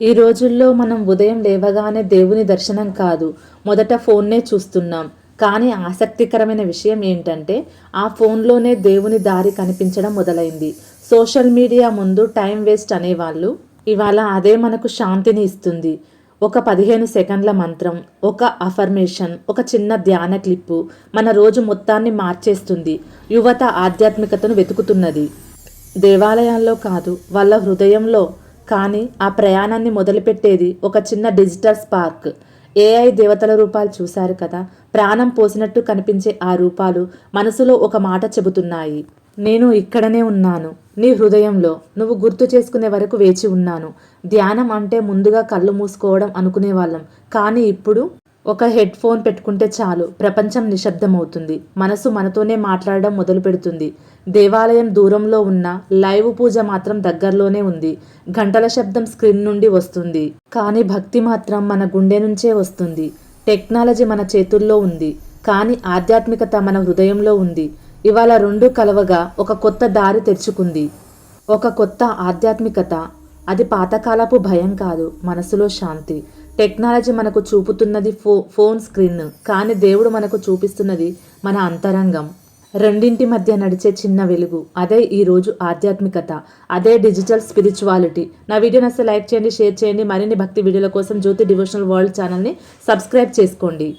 ఈ రోజుల్లో మనం ఉదయం లేవగానే దేవుని దర్శనం కాదు మొదట ఫోన్నే చూస్తున్నాం. కానీ ఆసక్తికరమైన విషయం ఏంటంటే ఆ ఫోన్లోనే దేవుని దారి కనిపించడం మొదలైంది. సోషల్ మీడియా ముందు టైం వేస్ట్ అనేవాళ్ళు ఇవాళ అదే మనకు శాంతిని ఇస్తుంది. ఒక పదిహేను సెకండ్ల మంత్రం ఒక అఫర్మేషన్ ఒక చిన్న ధ్యాన క్లిప్పు మన రోజు మొత్తాన్ని మార్చేస్తుంది యువత ఆధ్యాత్మికతను వెతుకుతున్నది. దేవాలయాల్లో కాదు వాళ్ళ హృదయంలో కానీ ఆ ప్రయాణాన్ని మొదలుపెట్టేది ఒక చిన్న డిజిటల్ స్పార్క్. ఏఐ దేవతల రూపాలు చూశారు కదా. ప్రాణం పోసినట్టు కనిపించే ఆ రూపాలు మనసులో ఒక మాట చెబుతున్నాయి. నేను ఇక్కడనే ఉన్నాను. నీ హృదయంలో నువ్వు గుర్తు చేసుకునే వరకు వేచి ఉన్నాను. ధ్యానం అంటే ముందుగా కళ్ళు మూసుకోవడం అనుకునేవాళ్ళం. కానీ ఇప్పుడు ఒక హెడ్ ఫోన్ పెట్టుకుంటే చాలు. ప్రపంచం నిశ్శబ్దమవుతుంది. మనసు మనతోనే మాట్లాడడం మొదలు పెడుతుంది దేవాలయం దూరంలో ఉన్న లైవ్ పూజ మాత్రం దగ్గరలోనే ఉంది. గంటల శబ్దం స్క్రీన్ నుండి వస్తుంది. కానీ భక్తి మాత్రం మన గుండె నుంచే వస్తుంది. టెక్నాలజీ మన చేతుల్లో ఉంది. కానీ ఆధ్యాత్మికత మన హృదయంలో ఉంది. ఇవాళ రెండు కలవగా ఒక కొత్త దారి తెరుచుకుంది. ఒక కొత్త ఆధ్యాత్మికత. అది పాతకాలపు భయం కాదు. మనసులో శాంతి. టెక్నాలజీ మనకు చూపుతున్నది ఫో ఫోన్ స్క్రీన్. కానీ దేవుడు మనకు చూపిస్తున్నది మన అంతరంగం. రెండింటి మధ్య నడిచే చిన్న వెలుగు. అదే ఈరోజు ఆధ్యాత్మికత. అదే డిజిటల్ స్పిరిచువాలిటీ. నా వీడియో నస్తే లైక్ చేయండి షేర్ చేయండి. మరిన్ని భక్తి వీడియోల కోసం జ్యోతి డివోషనల్ వరల్డ్ ఛానల్ని సబ్స్క్రైబ్ చేసుకోండి.